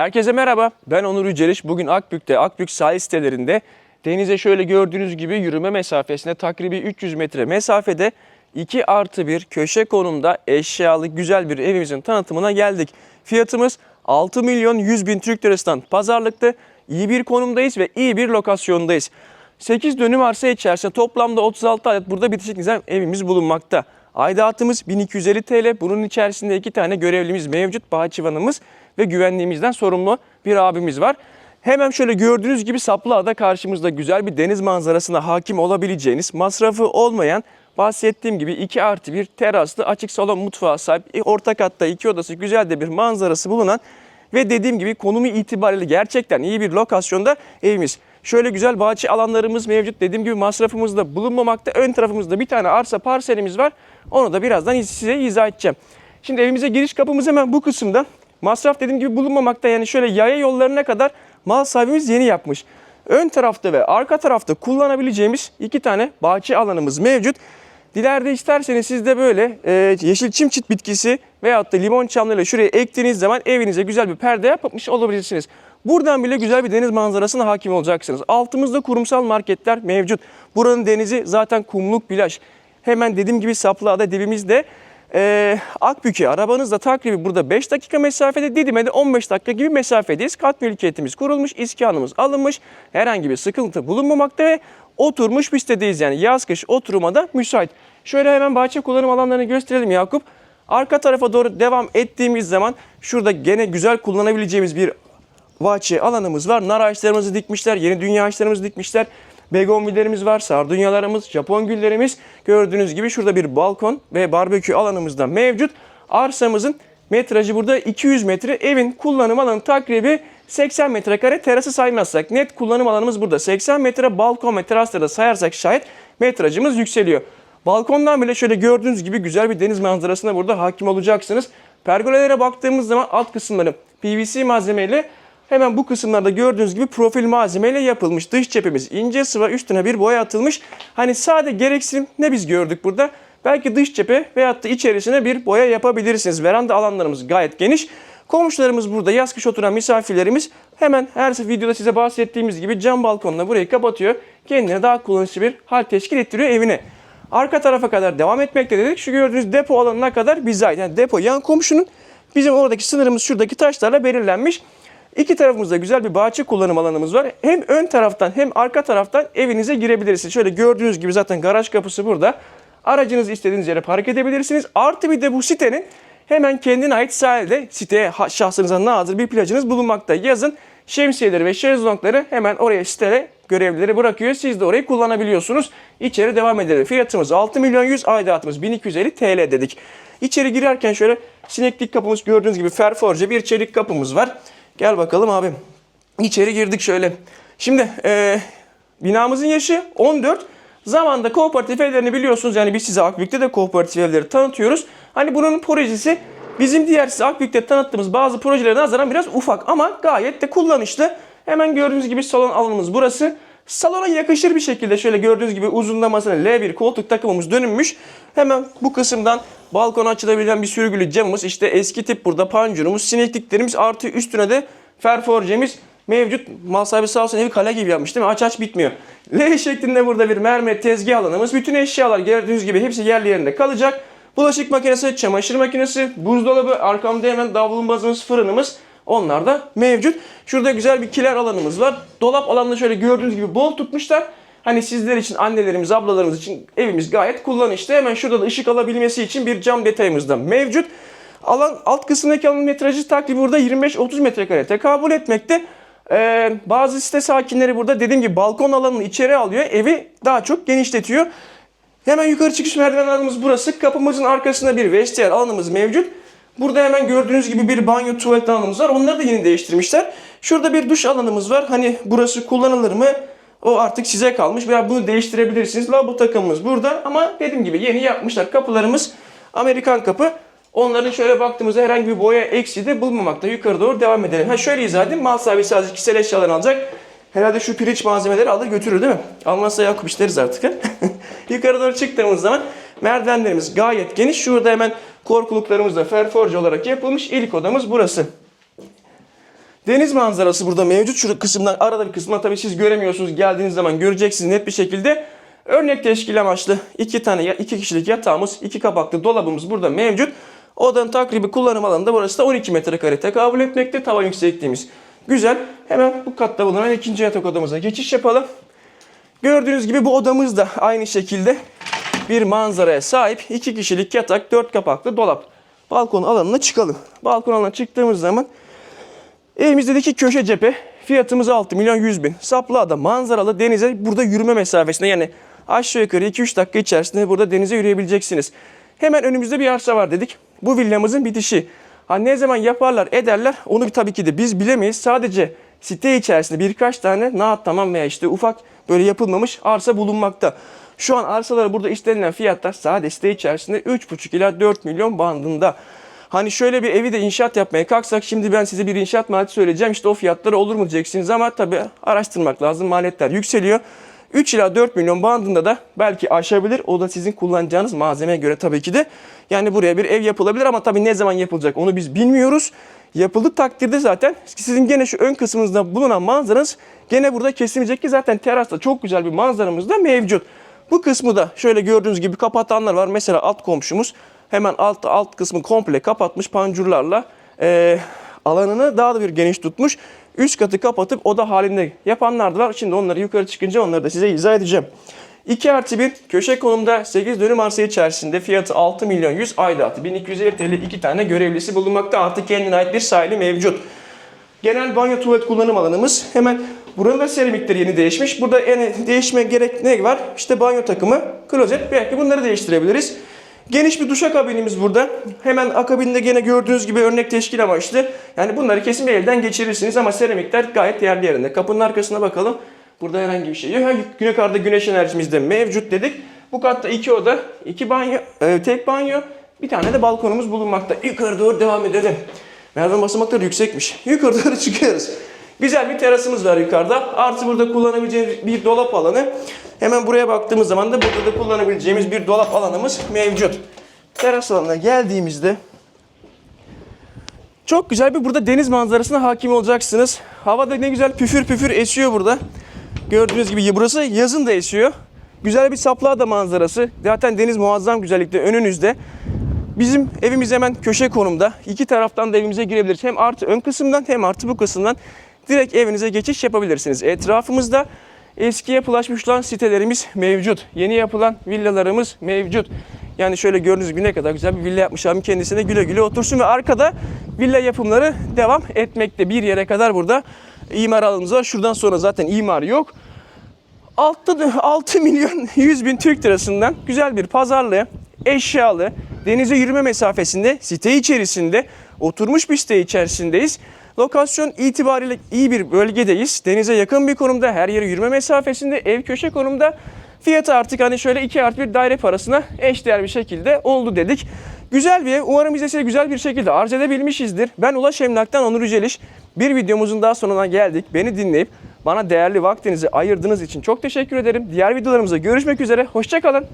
Herkese merhaba. Ben Onur Yüceliş. Bugün Akbük'te, Akbük sahil sitelerinde denize şöyle gördüğünüz gibi yürüme mesafesine takribi 300 metre mesafede 2 artı 1 köşe konumda eşyalı güzel bir evimizin tanıtımına geldik. Fiyatımız 6 milyon 100 bin Türk lirasından pazarlıkta iyi bir konumdayız ve iyi bir lokasyondayız. 8 dönüm arsa içerisinde toplamda 36 adet burada bitişik nizam evimiz bulunmakta. Aidatımız 1250 TL. Bunun içerisinde iki tane görevlimiz mevcut. Bahçıvanımız ve güvenliğimizden sorumlu bir abimiz var. Hemen şöyle gördüğünüz gibi Saplıada karşımızda güzel bir deniz manzarasına hakim olabileceğiniz, masrafı olmayan bahsettiğim gibi 2 artı 1 teraslı açık salon mutfağı sahip, e, orta katta iki odası güzel de bir manzarası bulunan ve dediğim gibi konumu itibariyle gerçekten iyi bir lokasyonda evimiz. Şöyle güzel bahçe alanlarımız mevcut. Dediğim gibi masrafımız da bulunmamakta. Ön tarafımızda bir tane arsa parselimiz var. Onu da birazdan size izah edeceğim. Şimdi evimize giriş kapımız hemen bu kısımda. Masraf dediğim gibi bulunmamakta. Yani şöyle yaya yollarına kadar mal sahibimiz yeni yapmış. Ön tarafta ve arka tarafta kullanabileceğimiz iki tane bahçe alanımız mevcut. Dilerde isterseniz siz de böyle e, yeşil çim çit bitkisi veyahut da limon çamlarıyla şuraya ektiğiniz zaman evinize güzel bir perde yapmış olabilirsiniz. Buradan bile güzel bir deniz manzarasına hakim olacaksınız. Altımızda kurumsal marketler mevcut. Buranın denizi zaten kumluk plaj. Hemen dediğim gibi Saplıada dibimizde e, Akbük'e arabanızla takribi burada 5 dakika mesafede Didim'e de 15 dakika gibi mesafedeyiz. Kat mülkiyetimiz kurulmuş, iskanımız alınmış. Herhangi bir sıkıntı bulunmamakta ve oturmuş bir sitedeyiz yani yaz kış oturuma da müsait. Şöyle hemen bahçe kullanım alanlarını gösterelim Yakup. Arka tarafa doğru devam ettiğimiz zaman şurada gene güzel kullanabileceğimiz bir bahçe alanımız var. Nar ağaçlarımızı dikmişler, yeni dünya ağaçlarımızı dikmişler. Begonvillerimiz var, sardunyalarımız, Japon güllerimiz. Gördüğünüz gibi şurada bir balkon ve barbekü alanımız da mevcut. Arsamızın metrajı burada 200 metre. Evin kullanım alanı takribi 80 metrekare terası saymazsak. Net kullanım alanımız burada. 80 metre balkon ve terasları da sayarsak şayet metrajımız yükseliyor. Balkondan bile şöyle gördüğünüz gibi güzel bir deniz manzarasına burada hakim olacaksınız. Pergolelere baktığımız zaman alt kısımları PVC malzemeyle Hemen bu kısımlarda gördüğünüz gibi profil malzemeyle yapılmış. Dış cephemiz ince sıva üstüne bir boya atılmış. Hani sade gereksinim ne biz gördük burada? Belki dış cephe veyahut da içerisine bir boya yapabilirsiniz. Veranda alanlarımız gayet geniş. Komşularımız burada yaz kış oturan misafirlerimiz hemen her videoda size bahsettiğimiz gibi cam balkonla burayı kapatıyor. Kendine daha kullanışlı bir hal teşkil ettiriyor evine. Arka tarafa kadar devam etmekte dedik. Şu gördüğünüz depo alanına kadar bize ait. Yani depo yan komşunun bizim oradaki sınırımız şuradaki taşlarla belirlenmiş. İki tarafımızda güzel bir bahçe kullanım alanımız var. Hem ön taraftan hem arka taraftan evinize girebilirsiniz. Şöyle gördüğünüz gibi zaten garaj kapısı burada. Aracınızı istediğiniz yere park edebilirsiniz. Artı bir de bu sitenin hemen kendine ait sahilde siteye şahsınıza nazır bir plajınız bulunmakta. Yazın şemsiyeleri ve şezlongları hemen oraya sitede görevlileri bırakıyor. Siz de orayı kullanabiliyorsunuz. İçeri devam edelim. Fiyatımız 6 milyon 100, aidatımız 1250 TL dedik. İçeri girerken şöyle sineklik kapımız gördüğünüz gibi ferforje bir çelik kapımız var. Gel bakalım abim. İçeri girdik şöyle. Şimdi e, binamızın yaşı 14. Zamanda kooperatif evlerini biliyorsunuz. Yani biz size Akbük'te de kooperatif evleri tanıtıyoruz. Hani bunun projesi bizim diğer size Akbük'te tanıttığımız bazı projelere nazaran biraz ufak ama gayet de kullanışlı. Hemen gördüğünüz gibi salon alanımız burası. Salona yakışır bir şekilde şöyle gördüğünüz gibi uzunlamasına L1 koltuk takımımız dönünmüş. Hemen bu kısımdan balkona açılabilen bir sürgülü camımız. işte eski tip burada pancurumuz, sinekliklerimiz artı üstüne de ferforjemiz mevcut. Mal sahibi sağ olsun evi kale gibi yapmış değil mi? Aç aç bitmiyor. L şeklinde burada bir mermer tezgah alanımız. Bütün eşyalar gördüğünüz gibi hepsi yerli yerinde kalacak. Bulaşık makinesi, çamaşır makinesi, buzdolabı, arkamda hemen davlumbazımız, fırınımız. Onlar da mevcut. Şurada güzel bir kiler alanımız var. Dolap alanında şöyle gördüğünüz gibi bol tutmuşlar. Hani sizler için, annelerimiz, ablalarımız için evimiz gayet kullanışlı. Hemen şurada da ışık alabilmesi için bir cam detayımız da mevcut. Alan alt kısımdaki alanın metrajı takribi burada 25-30 metrekare tekabül etmekte. Ee, bazı site sakinleri burada dediğim gibi balkon alanını içeri alıyor. Evi daha çok genişletiyor. Hemen yukarı çıkış merdiven alanımız burası. Kapımızın arkasında bir vestiyer alanımız mevcut. Burada hemen gördüğünüz gibi bir banyo tuvalet alanımız var. Onları da yeni değiştirmişler. Şurada bir duş alanımız var. Hani burası kullanılır mı? O artık size kalmış veya bunu değiştirebilirsiniz. Lavabo takımımız burada ama dediğim gibi yeni yapmışlar. Kapılarımız Amerikan kapı. Onların şöyle baktığımızda herhangi bir boya eksiği de bulmamakta. Yukarı doğru devam edelim. Ha şöyle izah edeyim. Mal sahibi sadece kişisel eşyalarını alacak. Herhalde şu pirinç malzemeleri alır götürür değil mi? Almazsa Yakup işleriz artık. Yukarı doğru çıktığımız zaman merdivenlerimiz gayet geniş. Şurada hemen korkuluklarımız da ferforje olarak yapılmış. İlk odamız burası. Deniz manzarası burada mevcut. Şu kısımdan arada bir kısmına tabii siz göremiyorsunuz. Geldiğiniz zaman göreceksiniz net bir şekilde. Örnek teşkil amaçlı iki tane iki kişilik yatağımız, iki kapaklı dolabımız burada mevcut. Odanın takribi kullanım alanında burası da 12 metrekare tekabül etmekte. Tavan yüksekliğimiz güzel. Hemen bu katta bulunan ikinci yatak odamıza geçiş yapalım. Gördüğünüz gibi bu odamız da aynı şekilde bir manzaraya sahip. iki kişilik yatak, dört kapaklı dolap. Balkon alanına çıkalım. Balkon alanına çıktığımız zaman Evimizdeki köşe cephe fiyatımız 6 milyon 100 bin. Saplıada manzaralı denize burada yürüme mesafesinde yani aşağı yukarı 2-3 dakika içerisinde burada denize yürüyebileceksiniz. Hemen önümüzde bir arsa var dedik. Bu villamızın bitişi. Ha ne zaman yaparlar ederler onu tabii ki de biz bilemeyiz. Sadece site içerisinde birkaç tane naat tamam veya işte ufak böyle yapılmamış arsa bulunmakta. Şu an arsalara burada istenilen fiyatlar sadece site içerisinde 3,5 ila 4 milyon bandında. Hani şöyle bir evi de inşaat yapmaya kalksak şimdi ben size bir inşaat maliyeti söyleyeceğim. İşte o fiyatları olur mu diyeceksiniz ama tabii araştırmak lazım. Maliyetler yükseliyor. 3 ila 4 milyon bandında da belki aşabilir. O da sizin kullanacağınız malzemeye göre tabii ki de. Yani buraya bir ev yapılabilir ama tabii ne zaman yapılacak onu biz bilmiyoruz. Yapıldığı takdirde zaten sizin gene şu ön kısmınızda bulunan manzaranız gene burada kesilmeyecek ki zaten terasta çok güzel bir manzaramız da mevcut. Bu kısmı da şöyle gördüğünüz gibi kapatanlar var. Mesela alt komşumuz hemen alt alt kısmı komple kapatmış pancurlarla eee, alanını daha da bir geniş tutmuş. Üst katı kapatıp oda halinde yapanlar da var. Şimdi onları yukarı çıkınca onları da size izah edeceğim. 2 artı 1 köşe konumda 8 dönüm arsa içerisinde fiyatı 6 milyon 100 aidatı 1250 TL iki tane görevlisi bulunmakta. Artık kendine ait bir sahili mevcut. Genel banyo tuvalet kullanım alanımız. Hemen buranın da seramikleri yeni değişmiş. Burada yani değişme gerek ne var? İşte banyo takımı, klozet. Belki bunları değiştirebiliriz. Geniş bir duşakabinimiz burada. Hemen akabinde gene gördüğünüz gibi örnek teşkil amaçlı. Yani bunları kesin bir elden geçirirsiniz ama seramikler gayet yerli yerinde. Kapının arkasına bakalım. Burada herhangi bir şey yok. Yukarıda güneş enerjimiz de mevcut dedik. Bu katta iki oda, iki banyo, e, tek banyo, bir tane de balkonumuz bulunmakta. Yukarı doğru devam edelim. Merdiven basamakları yüksekmiş. Yukarı doğru çıkıyoruz. Güzel bir terasımız var yukarıda. Artı burada kullanabileceğimiz bir dolap alanı. Hemen buraya baktığımız zaman da burada da kullanabileceğimiz bir dolap alanımız mevcut. Teras alanına geldiğimizde çok güzel bir burada deniz manzarasına hakim olacaksınız. Hava da ne güzel püfür püfür esiyor burada. Gördüğünüz gibi burası yazın da esiyor. Güzel bir Saplağda manzarası. Zaten deniz muazzam güzellikte önünüzde. Bizim evimiz hemen köşe konumda. İki taraftan da evimize girebiliriz. Hem artı ön kısımdan hem artı bu kısımdan direkt evinize geçiş yapabilirsiniz. Etrafımızda eski yapılaşmış olan sitelerimiz mevcut. Yeni yapılan villalarımız mevcut. Yani şöyle gördüğünüz gibi ne kadar güzel bir villa yapmış abim kendisine güle güle otursun ve arkada villa yapımları devam etmekte. Bir yere kadar burada imar alanımız var. Şuradan sonra zaten imar yok. Altta da 6 milyon 100 bin Türk lirasından güzel bir pazarlı, eşyalı, denize yürüme mesafesinde, site içerisinde, oturmuş bir site içerisindeyiz. Lokasyon itibariyle iyi bir bölgedeyiz. Denize yakın bir konumda, her yere yürüme mesafesinde, ev köşe konumda. Fiyatı artık hani şöyle 2 artı bir daire parasına eşdeğer bir şekilde oldu dedik. Güzel bir ev. Umarım biz de size güzel bir şekilde arz edebilmişizdir. Ben Ulaş Emlak'tan Onur Yüceliş. Bir videomuzun daha sonuna geldik. Beni dinleyip bana değerli vaktinizi ayırdığınız için çok teşekkür ederim. Diğer videolarımızda görüşmek üzere. Hoşçakalın.